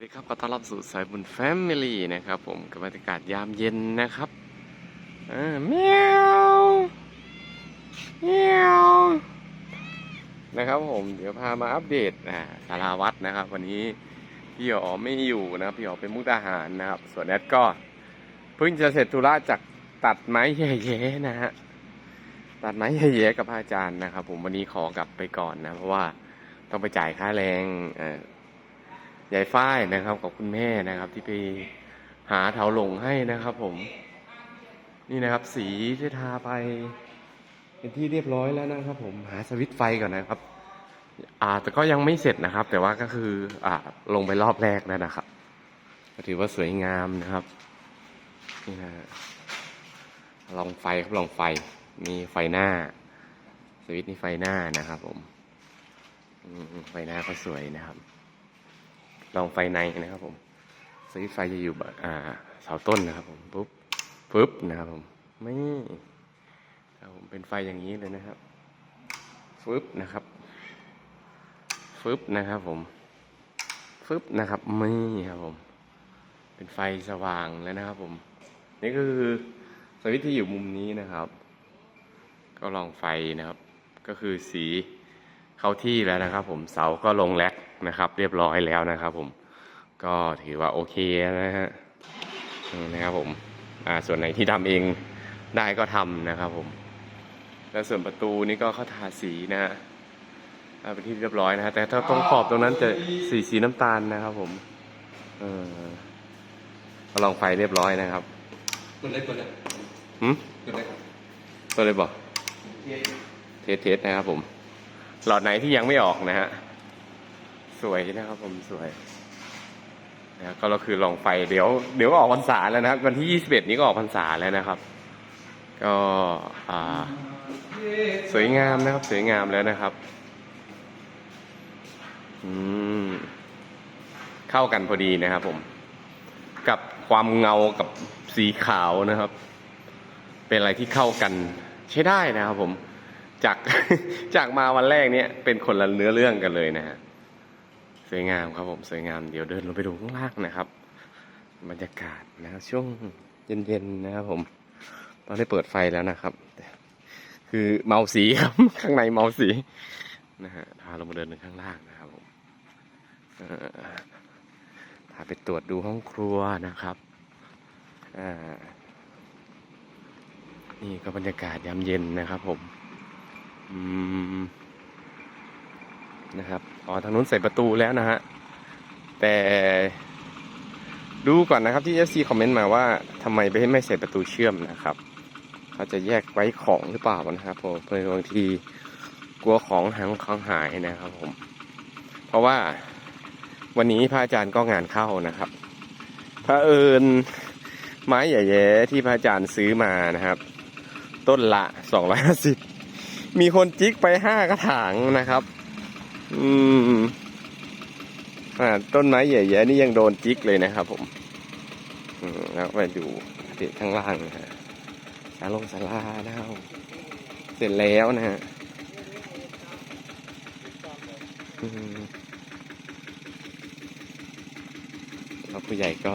สวัสดีครับขอต้อนรับสู่สายบุญแฟมิลี่นะครับผมกับบรรยากาศยามเย็นนะครับอ่าเมียวเมียวนะครับผมเดี๋ยวพามาอัปเดตอ่าสาราวัดนะครับ วันนี้พี่อ๋อไม่อยู่นะครับพี่อ๋อเป็นมุกดาหารนะครับ ส่วนแอดก็เพิ่งจะเสร็จธุระจากตัดไม้แย่ๆนะฮะตัดไม้แย่ๆกับอาจารย์นะครับ ผมวันนี้ขอกลับไปก่อนนะเพราะว่าต้องไปจ่ายค่าแรงอ่อ ยายฝ้ายนะครับ กับคุณแม่นะครับ ที่ไปหาเถาหลงให้นะครับ ผม นี่นะครับ สีที่ทาไป เป็นที่เรียบร้อยแล้วนะครับ ผมหาสวิตไฟก่อนนะครับ อ่า แต่ก็ยังไม่เสร็จนะครับ แต่ว่าก็คือ อ่า ลงไปรอบแรกแล้วนะครับถือว่าสวยงามนะครับนี่ฮะลองไฟครับลองไฟมีไฟหน้า สวิตนี่ไฟหน้านะครับ ผมอืมไฟหน้าก็สวยนะครับ ลองไฟในนะครับผมสวิตไฟจะอยู่อ่าเสาต้นนะครับผมปุ๊บปุ๊บนะครับผมไม่ครับผมเป็นไฟอย่างนี้เลยนะครับฟึบนะครับฟึบนะครับผมฟึบนะครับไม่ครับผม เป็นไฟสว่างแล้วนะครับผม นี่ก็คือสวิตที่อยู่มุมนี้นะครับ ก็ลองไฟนะครับ ก็คือสีเข้าที่แล้วนะครับ ผมเสาก็ลงแล็ก นะครับ เรียบร้อยแล้วนะครับ ผม ก็ถือว่าโอเคนะฮะนี่นะครับผมอ่าส่วนไหนที่ทำเองได้ก็ทำนะครับ ผม แล้วส่วนประตูนี่ก็เขาทาสีนะฮะอ่าเป็นที่เรียบร้อยนะฮะแต่ถ้าตรงขอบตรงนั้นจะสีสีน้ำตาลนะครับ ผม เออก็ลองไฟเรียบร้อยนะครับตัวเล็กตัวเล็กหืมตัวเล็กครับตัวเลยบอกเทสเทสนะครับผม หลอดไหนที่ยังไม่ออกนะฮะ สวยนะครับผมสวยนะก็เราคือลองไฟเดี๋ยวเดี๋ยวออกพรรษาแล้วนะครับ วันที่ 21 นี้ก็ออกพรรษาแล้วนะครับ ก็สวยงามนะครับ สวยงามแล้วนะครับอืมเข้ากันพอดีนะครับผม กับความเงากับสีขาวนะครับ เป็นอะไรที่เข้ากันใช้ได้นะครับผม จากจากมาวันแรกเนี่ยเป็นคนละเนื้อเรื่องกันเลยนะฮะ สวยงามครับผมสวยงามเดี๋ยวเดินลงไปดูข้างล่างนะครับ บรรยากาศนะครับช่วงเย็นๆนะครับผมตอนได้เปิดไฟแล้วนะครับ คือเมาสีครับ ข้างในเมาสีนะฮะพาลงมาเดินข้างล่างนะครับผมพาไปตรวจดูห้องครัวนะครับนี่ก็บรรยากาศยามเย็นนะครับผม อืม นะครับอ๋อทางนู้นใส่ประตูแล้วนะฮะแต่ดูก่อนนะครับที่ FC คอมเมนต์มาว่าทำไมไมไม่ใส่ประตูเชื่อมนะครับเขาจะแยกไว้ของหรือเปล่านะครับผมเพราะบางทีกลัวของหางของหายนะครับผม เพราะว่าวันนี้พระอาจารย์ก็งานเข้านะครับพระเอิญไม้ใหญ่ๆที่พระอาจารย์ซื้อมานะครับ ต้นละสองร้อยห้าสิบมีคนจิกไปห้ากระถางนะครับ อืมอ่าต้นไม้ใหญ่ๆนี่ยังโดนจิกเลยนะครับ ผม อืมแล้วไปดูติข้างล่างนะฮะสาลงสารานะครับเสร็จแล้วนะฮะแล้วผู้ใหญ่ก็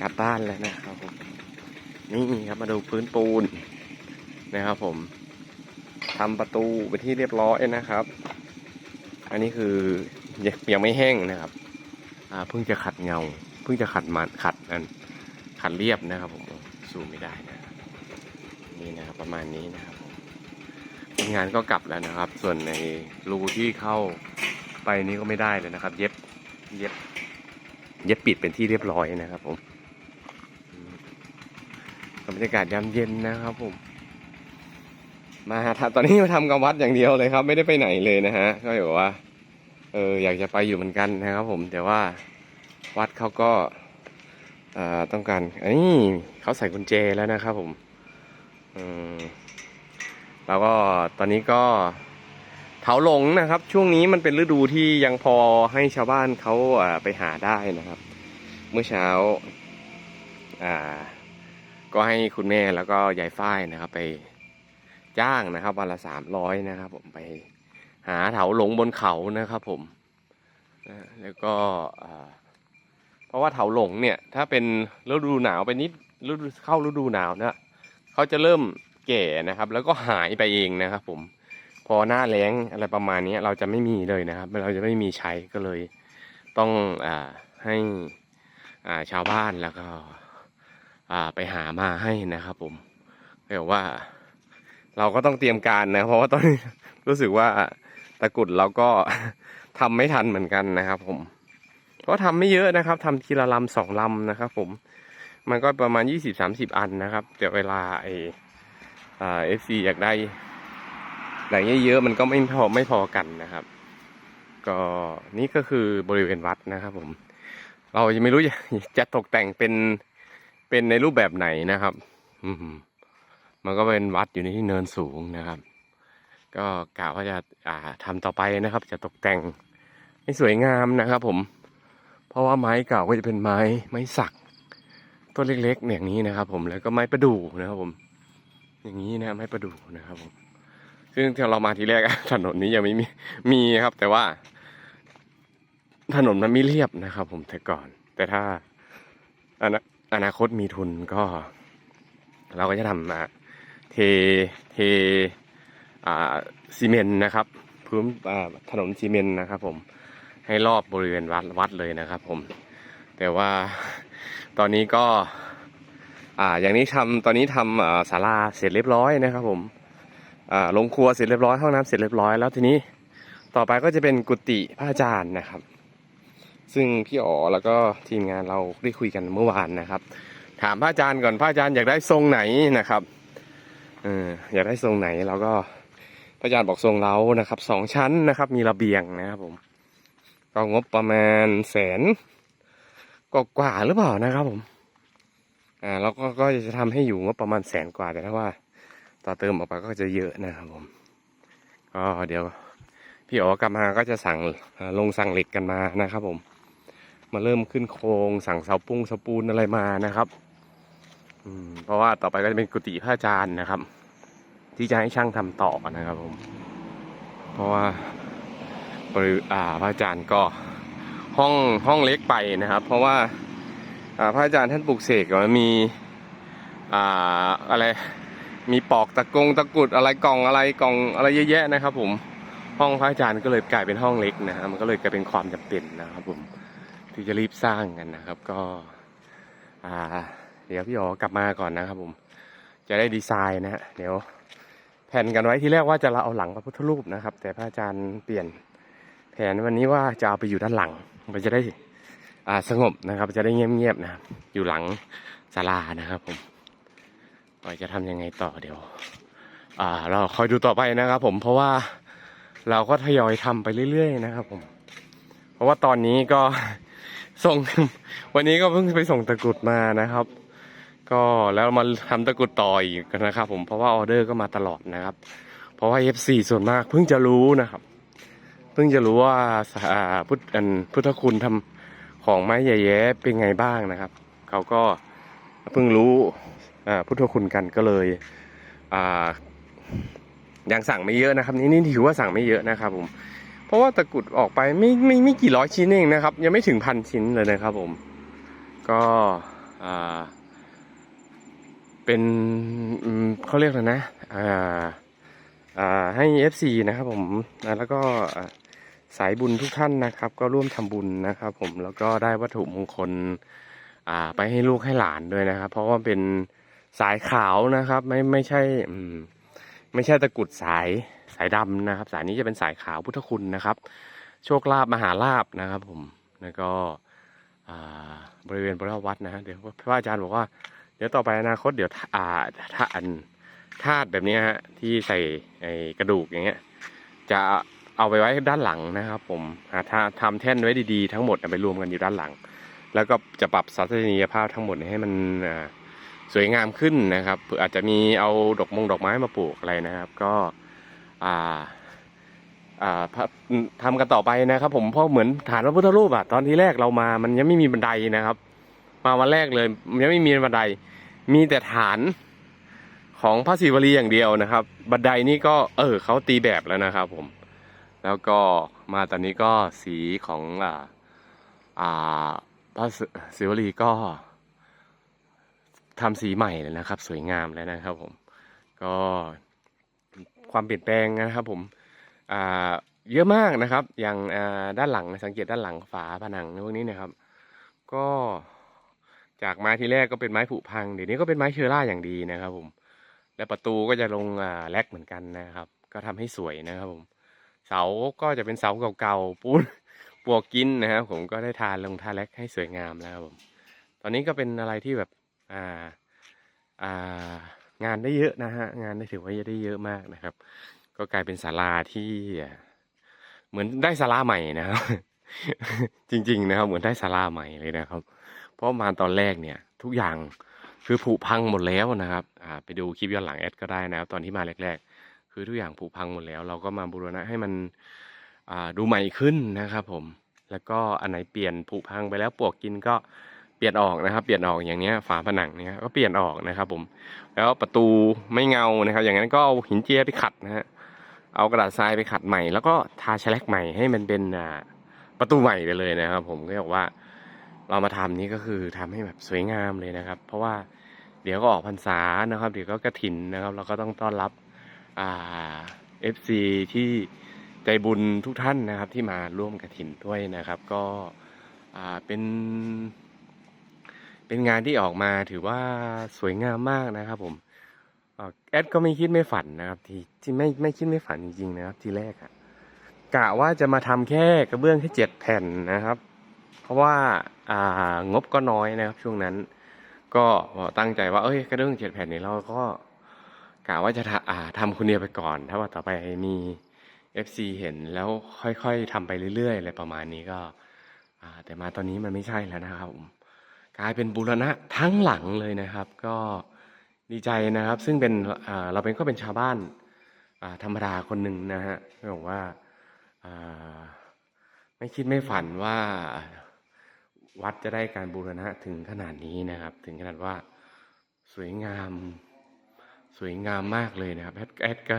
กลับบ้านแล้วนะครับผมนี่ครับมาดูพื้นปูนนะครับผมทำประตูไปที่เรียบร้อยนะครับ อันนี้คือยังไม่แห้งนะครับอ่าเพิ่งจะขัดเงา เพิ่งจะขัดมันขัดอันขัดเรียบนะครับผมสูมไม่ได้นะนี่นะครับประมาณนี้นะครับคนงานก็กลับแล้วนะครับ ส่วนในรูที่เข้าไปนี้ก็ไม่ได้เลยนะครับ เย็บเย็บ เย็บปิดเป็นที่เรียบร้อยนะครับผมบรรยากาศยามเย็นนะครับผม มาตอนนี้มาทำกับวัดอย่างเดียวเลยครับ ไม่ได้ไปไหนเลยนะฮะก็แบบว่า เอออยากจะไปอยู่เหมือนกันนะครับ ผมแต่ว่าวัดเขาก็ต้องการอันนี้เขาใส่กุญแจแล้วนะครับผมแล้วก็ตอนนี้ก็เถาหลงนะครับ ช่วงนี้มันเป็นฤดูที่ยังพอให้ชาวบ้านเขาไปหาได้นะครับ เมื่อเช้าก็ให้คุณแม่แล้วก็ยายฝ้ายนะครับไป จ้างนะครับวันละสามร้อยนะครับ ผมไปหาเถาหลงบนเขานะครับผมแล้วก็เพราะว่าเถาหลงเนี่ยถ้าเป็นฤดูหนาวไปนิดฤดูเข้าฤดูหนาวเนี่ยเขาจะเริ่มแก่นะครับ แล้วก็หายไปเองนะครับ ผมพอหน้าแล้งอะไรประมาณนี้เราจะไม่มีเลยนะครับ เราจะไม่มีใช้ก็เลยต้องอให้ชาวบ้านแล้วก็ไปหามาให้นะครับ ผมเรียกว่า เราก็ต้องเตรียมการนะ เพราะว่าตอนนี้รู้สึกว่าตะกรุดเราก็ทำไม่ทันเหมือนกันนะครับ ผม ก็ทำไม่เยอะนะครับทำทีละลำสองลำนะครับ ผม มันก็ประมาณยี่สิบสามสิบอันนะครับแต่เวลาไอเอฟซีอยากได้อะไรเยอะๆมันก็ไม่พอไม่พอกันนะครับ ก็นี่ก็คือบริเวณวัดนะครับผม เรายังไม่รู้จะจะตกแต่งเป็นเป็นในรูปแบบไหนนะครับ อืม มันก็เป็นวัดอยู่ในที่เนินสูงนะครับ ก็กะว่าจะอ่าทำต่อไปนะครับ จะตกแต่งให้สวยงามนะครับ ผม เพราะว่าไม้เก่าก็จะเป็นไม้ไม้สักต้นเล็กๆอย่างนี้นะครับ ผมแล้วก็ไม้ประดู่นะครับผม อย่างนี้นะไม้ประดู่นะครับผมซึ่งที่เรามาทีแรกถนนนี้ยังไม่มีมีครับ แต่ว่า ถนนมันไม่เรียบนะครับ ผมแต่ก่อน แต่ถ้าอนาอนาคตมีทุนก็ เราก็จะทำมา เทเทอ่าซีเมนต์นะครับพื้นอ่าถนนซีเมนต์นะครับ ผมให้รอบบริเวณวัดวัดเลยนะครับ ผม แต่ว่าตอนนี้ก็อ่าอย่างนี้ทำตอนนี้ทำอ่าศาลาเสร็จเรียบร้อยนะครับ ผมอ่าลงครัวเสร็จเรียบร้อยห้องน้ำเสร็จเรียบร้อยแล้วทีนี้ต่อไปก็จะเป็นกุฏิพระอาจารย์นะครับ ซึ่งพี่อ๋อแล้วก็ทีมงานเราได้คุยกันเมื่อวานนะครับ ถามพระอาจารย์ก่อนพระอาจารย์อยากได้ทรงไหนนะครับ เอออยากได้ทรงไหนเราก็พระอาจารย์บอกทรงเรานะครับสองชั้นนะครับ มีระเบียงนะครับผม ก็งบประมาณแสนกกว่าหรือเปล่านะครับผม อ่าแล้วก็ก็จะทำให้อยู่งบประมาณแสนกว่าแต่ถ้าว่า ต่อเติมออกไปก็จะเยอะนะครับผมก็เดี๋ยว พี่อ๋อกลับมาก็จะสั่งลงสั่งเหล็กกันมานะครับผม มาเริ่มขึ้นโครงสั่งเสาปุ้งเสาปูนอะไรมานะครับ เพราะว่าต่อไปก็จะเป็นกุฏิพระอาจารย์นะครับ ที่จะให้ช่างทำต่อนะครับผม เพราะว่าบริอ่าพระอาจารย์ก็ห้องห้องเล็กไปนะครับ เพราะว่าอ่าพระอาจารย์ท่านปลูกเสกมันมีอ่าอะไรมีปอกตะกงตะกุดอะไรกล่องอะไรกล่องอะไรเยอะแยะนะครับ ผมห้องพระอาจารย์ก็เลยกลายเป็นห้องเล็กนะฮะมันก็เลยกลายเป็นความจำเป็นนะครับ ผมที่จะรีบสร้างกันนะครับ ก็อ่า ดี๋ยวพี่อ๋อกลับมาก่อนนะครับผม จะได้ดีไซน์นะฮะเดี๋ยวแผนกันไว้ที่แรกว่าจะเราเอาหลังพระพุทธรูปนะครับ แต่พระอาจารย์เปลี่ยนแผนวันนี้ว่าจะเอาไปอยู่ด้านหลังมันจะได้อ่าสงบนะครับ จะได้เงียบๆนะอยู่หลังศาลานะครับผมว่าจะทำยังไงต่อเดี๋ยว อ่า เราคอยดูต่อไปนะครับ ผมเพราะว่าเราก็ทยอยทำไปเรื่อยๆนะครับ ผม เพราะว่าตอนนี้ก็ส่งวันนี้ก็เพิ่งไปส่งตะกรุดมานะครับ ก็แล้วมาทำตะกุดต่ออีกนะครับ ผมเพราะว่าออเดอร์ก็มาตลอดนะครับ เพราะว่า F4 ส่วนมากเพิ่งจะรู้นะครับ เพิ่งจะรู้ว่าอ่าพุทธอันพุทธคุณทำของไม้ใหญ่แย้เป็นไงบ้างนะครับเขาก็เพิ่งรู้อ่าพุทธคุณกันก็เลยอ่ายังสั่งไม่เยอะนะครับ นี่นี่ถือว่าสั่งไม่เยอะนะครับ ผม เพราะว่าตะกุดออกไปไม่ไม่ไม่กี่ร้อยชิ้นเองนะครับ ยังไม่ถึงพันชิ้นเลยนะครับ ผม ก็อ่า เป็นเขาเรียกอะไรนะอ่าอ่าให้ FC นะครับผมแล้วก็สายบุญทุกท่านนะครับ ก็ร่วมทำบุญนะครับ ผมแล้วก็ได้วัตถุมงคลอ่าไปให้ลูกให้หลานด้วยนะครับ เพราะว่าเป็นสายขาวนะครับ ไม่ไม่ใช่ไม่ใช่ตะกุดสายสายดำนะครับ สายนี้จะเป็นสายขาวพุทธคุณนะครับ โชคลาภมหาลาภนะครับ ผมแล้วก็อ่าบริเวณบริเวณวัดนะฮะเดี๋ยวพระอาจารย์บอกว่า ดี๋ยวต่อไปอนาคตเดี๋ยวถ้าอ่าถ้าอันธาตุแบบนี้ฮะที่ใส่ไอ้กระดูกอย่างเงี้ย จะเอาไปไว้ด้านหลังนะครับ ผมหาถ้าทำแท่นไว้ดีๆทั้งหมดเอาไปรวมกันอยู่ด้านหลัง แล้วก็จะปรับสัตนียภาพทั้งหมดให้มันสวยงามขึ้นนะครับเผื่ออาจจะมีเอาดอกมงดอกไม้มาปลูกอะไรนะครับ ก็อ่าอ่าพระทำกันต่อไปนะครับ ผมเพราะเหมือนฐานพระพุทธรูปอะตอนที่แรกเรามามันยังไม่มีบันไดนะครับ มาวันแรกเลยยังไม่มีบันได มีแต่ฐานของพระศิวลีอย่างเดียวนะครับ บันไดนี่ก็เออเขาตีแบบแล้วนะครับผม แล้วก็มาตอนนี้ก็สีของอ่าอ่าพระศิวลีก็ทำสีใหม่เลยนะครับ สวยงามแล้วนะครับผม ก็ความเปลี่ยนแปลงนะครับผมอ่าเยอะมากนะครับ อย่างด้านหลังสังเกตด้านหลังฝาผนังพวกนี้นะครับ ก็ จากไม้ที่แรกก็เป็นไม้ผุพังเดี๋ยวนี้ก็เป็นไม้เชื้อราอย่างดีนะครับผม และประตูก็จะลงอ่าแลกเหมือนกันนะครับ ก็ทำให้สวยนะครับผม เสาก็จะเป็นเสาเก่าๆปูนปลวกกินนะครับผมก็ได้ทานลงทาแลกให้สวยงามแล้วครับผม ตอนนี้ก็เป็นอะไรที่แบบอ่าอ่างานได้เยอะนะฮะงานได้ถือว่าได้เยอะมากนะครับ ก็กลายเป็นศาลาที่เหมือนได้ศาลาใหม่นะครับจริง ๆ นะครับ เหมือนได้ศาลาใหม่เลยนะครับ ราะมาตอนแรกเนี่ย ทุกอย่างคือผุพังหมดแล้วนะครับไปดูคลิปย้อนหลังแอดก็ได้นะครับตอนที่มาแรก ๆ คือทุกอย่างผุพังหมดแล้ว เราก็มาบูรณะให้มันดูใหม่ขึ้นนะครับผมแล้วก็อันไหนเปลี่ยนผุพังไปแล้วปลวกกินก็เปลี่ยนออกนะครับ เปลี่ยนออกอย่างเนี้ยฝาผนังเนี่ยก็เปลี่ยนออกนะครับผมแล้วประตูไม่เงานะครับ อย่างนั้นก็เอาหินเจียไปขัดนะฮะเอากระดาษทรายไปขัดใหม่ แล้วก็ทาแฉลกใหม่ให้มันเป็นประตูใหม่ไปเลยนะครับ ผมก็บอกว่า เรามาทำนี้ก็คือทำให้แบบสวยงามเลยนะครับ เพราะว่าเดี๋ยวก็ออกพรรษานะครับ เดี๋ยวก็กระถินนะครับ เราก็ต้องต้อนรับอ่าเอฟซีที่ใจบุญทุกท่านนะครับ ที่มาร่วมกระถินด้วยนะครับ ก็อ่าเป็น เป็นงานที่ออกมาถือว่าสวยงามมากนะครับ ผมอแอดก็ไม่คิดไม่ฝันนะครับ ที่ที่ไม่ไม่คิดไม่ฝันจริงๆนะครับ ทีแรกอะกะว่าจะมาทำแค่กระเบื้องแค่เจ็ดแผ่นนะครับ เพราะว่าางบก็น้อยนะครับ ช่วงนั้น ก็ตั้งใจว่า เอ้ยกระเบื้องเจ็ดแผ่นนี้เราก็กะว่าจะทำอ่าทำคนเดียวไปก่อน ถ้าว่าต่อไปมี FC เห็นแล้วค่อยๆทำไปเรื่อยๆอะไรประมาณนี้ก็แต่มาตอนนี้มันไม่ใช่แล้วนะครับกลายเป็นบูรณะทั้งหลังเลยนะครับ ก็ดีใจนะครับ ซึ่งเป็นเราเป็นก็เป็นชาวบ้านธรรมดาคนหนึ่งนะฮะบอกว่าอ่าไม่คิดไม่ฝันว่า วัดจะได้การบูรณะถึงขนาดนี้นะครับ ถึงขนาดว่าสวยงาม สวยงามมากเลยนะครับแอดแอดก็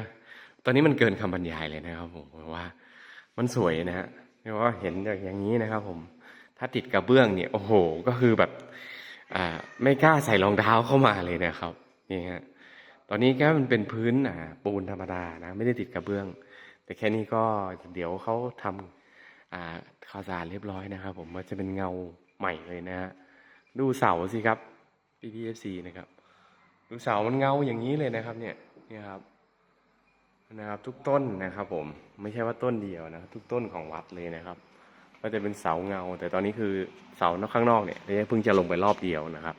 ตอนนี้มันเกินคำบรรยายเลยนะครับ ผมว่า มันสวยนะฮะเรียกว่าเห็นอย่างนี้นะครับ ผม ถ้าติดกระเบื้องเนี่ยโอ้โห ก็คือแบบอ่าไม่กล้าใส่รองเท้าเข้ามาเลยนะครับนี่ฮะตอนนี้แค่มันเป็นพื้นอ่าปูนธรรมดานะ ไม่ได้ติดกระเบื้อง แต่แค่นี้ก็เดี๋ยวเขาทำอ่าข้าวสารเรียบร้อยนะครับผมมันจะเป็นเงา ใหม่เลยนะฮะดูเสาสิครับ PPFC นะครับ ดูเสามันเงาอย่างนี้เลยนะครับ เนี่ยนี่ครับนะครับ ทุกต้นนะครับ ผมไม่ใช่ว่าต้นเดียวนะทุกต้นของวัดเลยนะครับ ก็จะเป็นเสาเงา แต่ตอนนี้คือเสานอกข้างนอกเนี่ยเพิ่งจะลงไปรอบเดียวนะครับ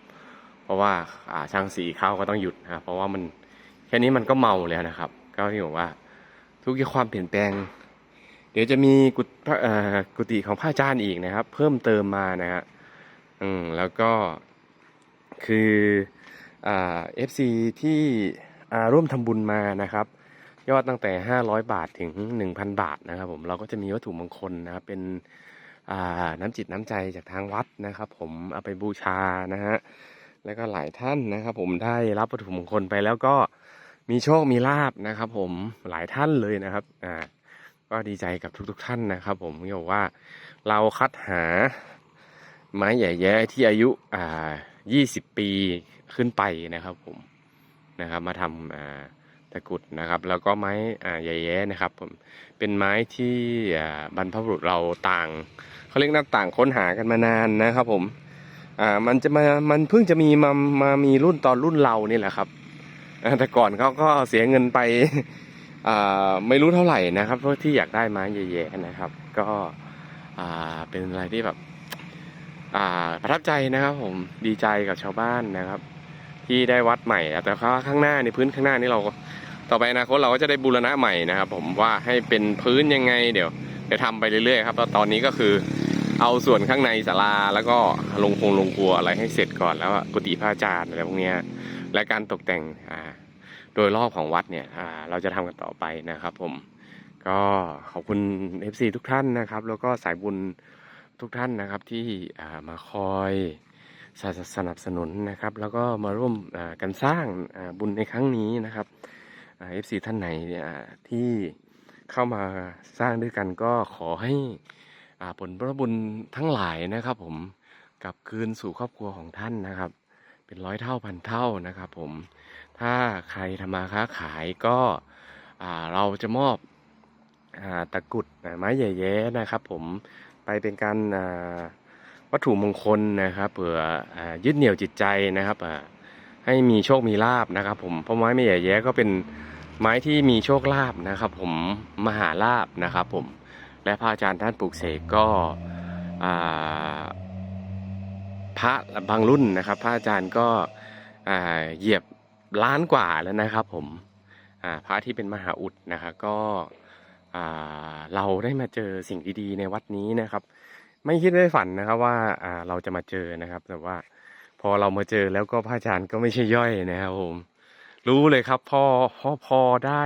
เพราะว่าอ่าช่างสีเข้าก็ต้องหยุดนะเพราะว่ามันแค่นี้มันก็เมาแล้วนะครับ ก็ที่บอกว่า ทุกความเปลี่ยนแปลง เดี๋ยวจะมีกุฏกฏิของพระอาจารย์อีกนะครับ เพิ่มเติมมานะฮะอืมแล้วก็คือเอฟซีที่ร่วมทำบุญมานะครับ ยอดตั้งแต่ 500 บาทถึง 1,000 บาทนะครับ ผมเราก็จะมีวัตถุมงคลนะครับเป็นน้ำจิตน้ำใจจากทางวัดนะครับ ผมเอาไปบูชานะฮะแล้วก็หลายท่านนะครับ ผมได้รับวัตถุมงคลไปแล้วก็มีโชคมีลาบนะครับ ผมหลายท่านเลยนะครับอ่า ก็ดีใจกับทุก ๆ ท่านนะครับผมที่บอกว่าเราคัดหาไม้ใหญ่แย่ที่อายุอ่า20 ปีขึ้นไปนะครับผมนะครับมาทำอ่าตะกรุดนะครับ แล้วก็ไม้อ่าใหญ่แย้นะครับผมเป็นไม้ที่อ่าบรรพบุรุษเราต่างเขาเรียกนักต่างค้นหากันมานานนะครับผมอ่ามันจะมามันเพิ่งจะมีมามามีรุ่นตอนรุ่นเรานี่แหละครับแต่ก่อนเขาก็เสียเงินไป ไม่รู้เท่าไหร่นะครับเพราะที่อยากได้ไม้ใหญ่ๆนะครับ ก็เป็นอะไรที่แบบประทับใจนะครับผมดีใจกับชาวบ้านนะครับ ที่ได้วัดใหม่ แต่ข้างหน้าในพื้นข้างหน้านี่เราต่อไปอนาคตเราก็จะได้บูรณะใหม่นะครับ ผมว่าให้เป็นพื้นยังไงเดี๋ยวเดี๋ยวทำไปเรื่อยๆครับแล้วตอนนี้ก็คือเอาส่วนข้างในศาลาแล้วก็ลงคงลงครัวอะไรให้เสร็จก่อนแล้วกุฏิพระอาจารย์อะไรพวกนี้และการตกแต่งอ่า โดยรอบของวัดเนี่ยเราจะทำกันต่อไปนะครับผมก็ขอบคุณ FC ทุกท่านนะครับ แล้วก็สายบุญทุกท่านนะครับที่มาคอยสนับสนับสนุนนะครับ แล้วก็มาร่วมกันสร้างบุญในครั้งนี้นะครับเอฟซีท่านไหนเนี่ยที่เข้ามาสร้างด้วยกันก็ขอให้ผลพระบุญทั้งหลายนะครับ ผมกลับคืนสู่ครอบครัวของท่านนะครับ เป็นร้อยเท่าพันเท่านะครับ ผม ถ้าใครทำมาค้าขายก็เราจะมอบอตะกุดไม้ใหญ่แย้นะครับ ผมไปเป็นการวัตถุมงคลนะครับเผื่ออยึดเหนี่ยวจิตใจนะครับให้มีโชคมีลาบนะครับ ผมเพราะไม้ไม่ใหญ่แย้ก็เป็นไม้ที่มีโชคลาภนะครับ ผมมหาลาบนะครับ ผมและพระอาจารย์ท่านปลูกเสกก็พระบางรุ่นนะครับ พระอาจารย์ก็เหยียบ ล้านกว่าแล้วนะครับผมพระที่เป็นมหาอุดนะครับก็เราได้มาเจอสิ่งดีๆในวัดนี้นะครับ ไม่คิดไม่ฝันนะครับว่าเราจะมาเจอนะครับ แต่ว่าพอเรามาเจอแล้วก็พระอาจารย์ก็ไม่ใช่ย่อยนะครับผมรู้เลยครับพอพอพอได้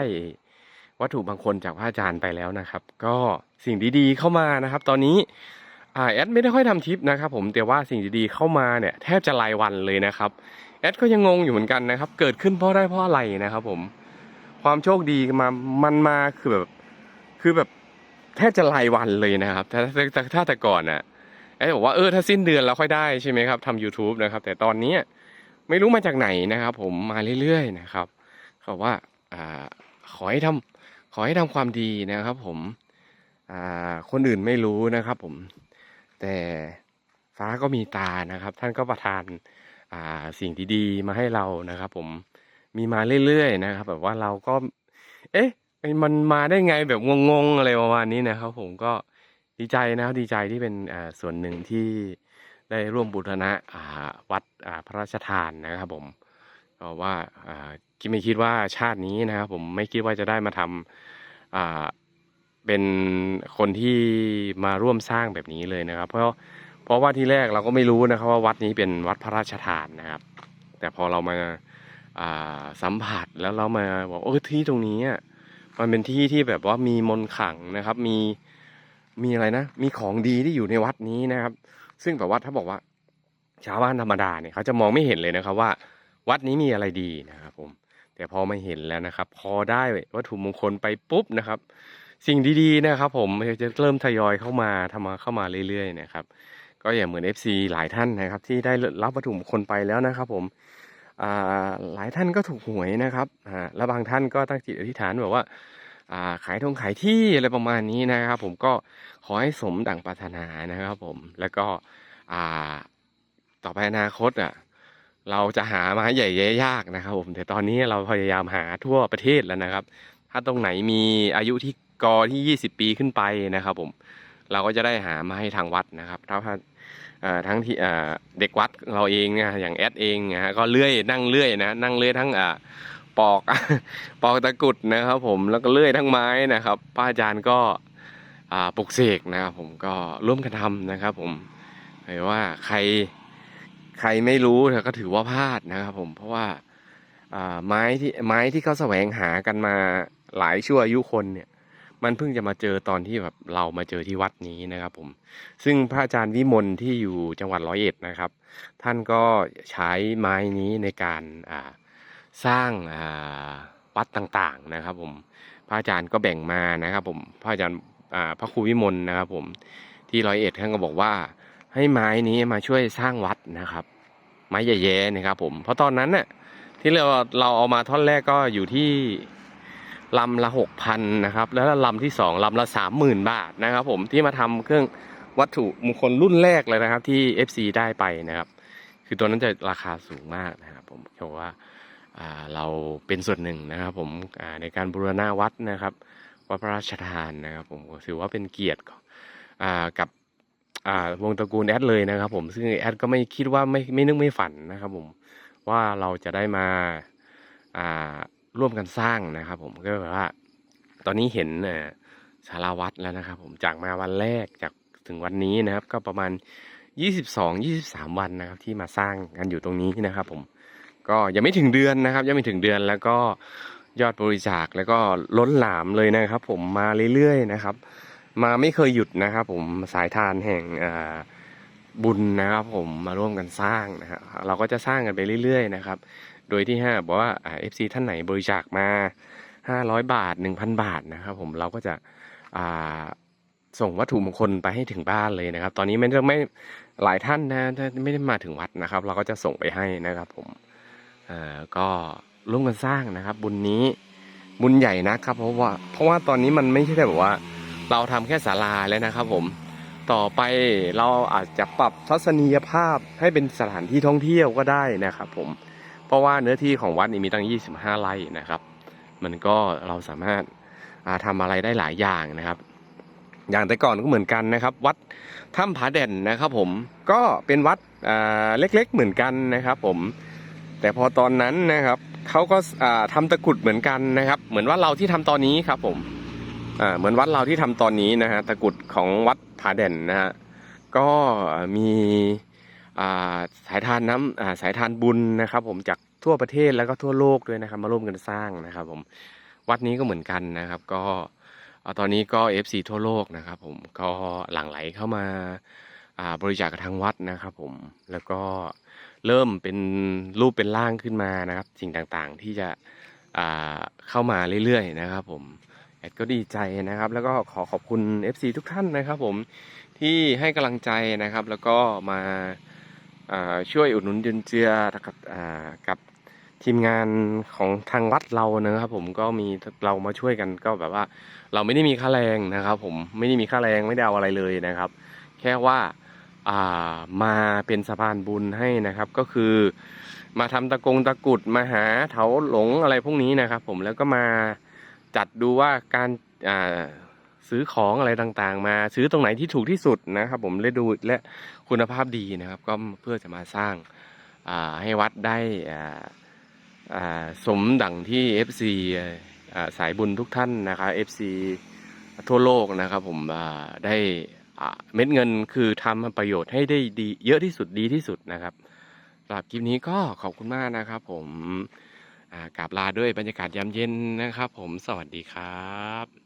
วัตถุบางคนจากพระอาจารย์ไปแล้วนะครับ ก็สิ่งดีๆเข้ามานะครับ ตอนนี้อแอดไม่ได้ค่อยทำทริปนะครับ ผมแต่ว่าสิ่งดีๆเข้ามาเนี่ยแทบจะรายวันเลยนะครับ แอดก็ยังงงอยู่เหมือนกันนะครับ เกิดขึ้นเพราะได้เพราะอะไรนะครับ ผม ความโชคดีมามันมาคือแบบ คือแบบแทบจะรายวันเลยนะครับ ถ้าถ้าถ้าแต่ก่อนน่ะแอดบอกว่าเออถ้าสิ้นเดือนเราค่อยได้ใช่ไหมครับทำ YouTube นะครับ แต่ตอนนี้ไม่รู้มาจากไหนนะครับ ผมมาเรื่อยๆนะครับเขาว่าอ่าขอให้ทำขอให้ทำความดีนะครับ ผมอ่าคนอื่นไม่รู้นะครับ ผม แต่ฟ้าก็มีตานะครับ ท่านก็ประทาน สิ่งดีๆมาให้เรานะครับ ผมมีมาเรื่อยๆนะครับ แบบว่าเราก็ เอ๊ะมันมาได้ไงแบบงงๆอะไรประมาณนี้นะครับ ผมก็ดีใจนะครับดีใจที่เป็นส่วนหนึ่งที่ได้ร่วมบูรณะวัดพระราชทานนะครับผมก็ว่าอ่าคิดไม่คิดว่าชาตินี้นะครับผมไม่คิดว่าจะได้มาทำเป็นคนที่มาร่วมสร้างแบบนี้เลยนะครับ เพราะ เพราะว่าที่แรกเราก็ไม่รู้นะครับว่าวัดนี้เป็นวัดพระราชทานนะครับ แต่พอเรามาสัมผัสแล้วเรามาบอกโอ้ที่ตรงนี้มันเป็นที่ที่แบบว่ามีมนขังนะครับ มีมีอะไรนะ มีของดีที่อยู่ในวัดนี้นะครับ ซึ่งแบบว่าถ้าบอกว่าชาวบ้านธรรมดาเนี่ยเขาจะมองไม่เห็นเลยนะครับว่า วัดนี้มีอะไรดีนะครับ ผม แต่พอมาเห็นแล้วนะครับ พอได้วัตถุมงคลไปปุ๊บนะครับ สิ่งดีๆนะครับ ผมจะเริ่มทยอยเข้ามาทำมาเข้ามาเรื่อยๆนะครับ ก็อย่างเหมือน FC หลายท่านนะครับ ที่ได้รับวัตถุมงคลไปแล้วนะครับ ผมหลายท่านก็ถูกหวยนะครับแล้วบางท่านก็ตั้งจิตอธิษฐานแบบว่าขายทงขายที่อะไรประมาณนี้นะครับ ผมก็ขอให้สมดังปรารถนานะครับ ผมแล้วก็ต่อไปอนาคตอะเราจะหามาใหญ่แย่ยากนะครับ ผมแต่ตอนนี้เราพยายามหาทั่วประเทศแล้วนะครับ ถ้าตรงไหนมีอายุที่กอที่ 20 ปีขึ้นไปนะครับ ผม เราก็จะได้หามาให้ทางวัดนะครับถ้าทั้งที่เด็กวัดเราเองเนี่ยอย่างแอดเองนะฮะก็เลื่อยนั่งเลื่อยนะนั่งเลื่อยทั้งอปอกปอกตะกรุดนะครับผมแล้วก็เลื่อยทั้งไม้นะครับป้าอาจารย์ก็ปลุกเสกนะครับผมก็ร่วมกันทำนะครับ ผมหมายว่าใครใครไม่รู้เนี่ยก็ถือว่าพลาดนะครับ ผมเพราะว่าอ่าไม้ที่ไม้ที่เขาแสวงหากันมาหลายชั่วอายุคนเนี่ย มันเพิ่งจะมาเจอตอนที่แบบเรามาเจอที่วัดนี้นะครับผม ซึ่งพระอาจารย์วิมลที่อยู่จังหวัดร้อยเอ็ดนะครับ ท่านก็ใช้ไม้นี้ในการสร้างวัดต่างๆนะครับ ผม พระอาจารย์ก็แบ่งมานะครับ ผม พระอาจารย์พระครูวิมลนะครับ ผม ที่ร้อยเอ็ดท่านก็บอกว่า ให้ไม้นี้มาช่วยสร้างวัดนะครับ ไม้ใหญ่ๆนะครับ ผม เพราะตอนนั้นน่ะที่เราเราเอามาท่อนแรกก็อยู่ที่ ลำละหกพันนะครับ แล้วลำที่สองลำละสามหมื่นบาทนะครับ ผมที่มาทำเครื่องวัตถุมงคลรุ่นแรกเลยนะครับ ที่ FC ได้ไปนะครับ คือตัวนั้นจะราคาสูงมากนะครับ ผมเพราะว่าเราเป็นส่วนหนึ่งนะครับ ผมในการบูรณะวัดนะครับวัดพระราชทานนะครับ ผมถือว่าเป็นเกียรติกับวงตระกูลแอดเลยนะครับ ผมซึ่งแอดก็ไม่คิดว่าไม่ไม่นึกไม่ฝันนะครับ ผมว่าเราจะได้มาอ่า ร่วมกันสร้างนะครับ ผมก็แบบว่า ตอนนี้เห็นสารวัดแล้วนะครับ ผมจากมาวันแรกจากถึงวันนี้นะครับ ก็ประมาณ 22 23 วันนะครับ ที่มาสร้างกันอยู่ตรงนี้นะครับ ผมก็ยังไม่ถึงเดือนนะครับ ยังไม่ถึงเดือนแล้วก็ยอดบริจาคแล้วก็ล้นหลามเลยนะครับ ผมมาเรื่อยๆนะครับ มาไม่เคยหยุดนะครับ ผมสายทานแห่งบุญนะครับ ผมมาร่วมกันสร้างนะฮะเราก็จะสร้างกันไปเรื่อย ๆ นะครับ โดยที่ห้าบอกว่าเอฟซีท่านไหนบริจาคมาห้าร้อยบาทหนึ่งพันบาทนะครับผมเราก็จะส่งวัตถุมงคลไปให้ถึงบ้านเลยนะครับ ตอนนี้ไม่ต้องไม่หลายท่านนะถ้าไม่ได้มาถึงวัดนะครับ เราก็จะส่งไปให้นะครับผมก็ร่วมกันสร้างนะครับ บุญนี้บุญใหญ่นะครับ เพราะว่าเพราะว่าตอนนี้มันไม่ใช่แบบว่า เราทำแค่ศาลาแล้วนะครับ ผมต่อไปเราอาจจะปรับทัศนียภาพให้เป็นสถานที่ท่องเที่ยวก็ได้นะครับ ผม เพราะว่าเนื้อที่ของวัดนี่มีตั้ง 25 ไร่นะครับ มันก็เราสามารถาทำอะไรได้หลายอย่างนะครับ อย่างแต่ก่อนก็เหมือนกันนะครับ วัดถ้ำผาเด่นนะครับ ผมก็เป็นวัดเล็กๆเหมือนกันนะครับ ผมแต่พอตอนนั้นนะครับเขาก็อ่าทำตะกุดเหมือนกันนะครับ เหมือนวัดเราที่ทำตอนนี้ครับผมเหมือนวัดเราที่ทำตอนนี้นะฮะตะกุดของวัดผาเด่นนะฮะก็มี สายทานน้ำสายทานบุญนะครับ ผมจากทั่วประเทศแล้วก็ทั่วโลกด้วยนะครับ มาร่วมกันสร้างนะครับ ผมวัดนี้ก็เหมือนกันนะครับ ก็ตอนนี้ก็ FC ทั่วโลกนะครับ ผมก็หลั่งไหลเข้ามาบริจาคกับทางวัดนะครับ ผมแล้วก็เริ่มเป็นรูปเป็นร่างขึ้นมานะครับ สิ่งต่างๆที่จะเข้ามาเรื่อยๆนะครับ ผมแอดก็ดีใจนะครับ แล้วก็ขอขอบคุณ FC ทุกท่านนะครับ ผมที่ให้กำลังใจนะครับ แล้วก็มา ช่วยอุดหนุนจุนเจือกับอ่ากับทีมงานของทางวัดเรานะครับ ผมก็มีเรามาช่วยกันก็แบบว่า เราไม่ได้มีค่าแรงนะครับ ผมไม่ได้มีค่าแรงไม่ได้เอาอะไรเลยนะครับ แค่ว่าามาเป็นสะพานบุญให้นะครับ ก็คือมาทำตะกงตะกุดมาหาเถาหลงอะไรพวกนี้นะครับ ผมแล้วก็มาจัดดูว่าการ ซื้อของอะไรต่างๆ มาซื้อตรงไหนที่ถูกที่สุดนะครับ ผมและดูและคุณภาพดีนะครับ ก็เพื่อจะมาสร้างให้วัดได้สมดังที่ FC สายบุญทุกท่านนะครับ FC ทั่วโลกนะครับ ผมได้เม็ดเงินคือทำประโยชน์ให้ได้ดีเยอะที่สุดดีที่สุดนะครับสำหรับคลิปนี้ก็ขอบคุณมากนะครับ ผมกราบลาด้วยบรรยากาศยามเย็นนะครับ ผมสวัสดีครับ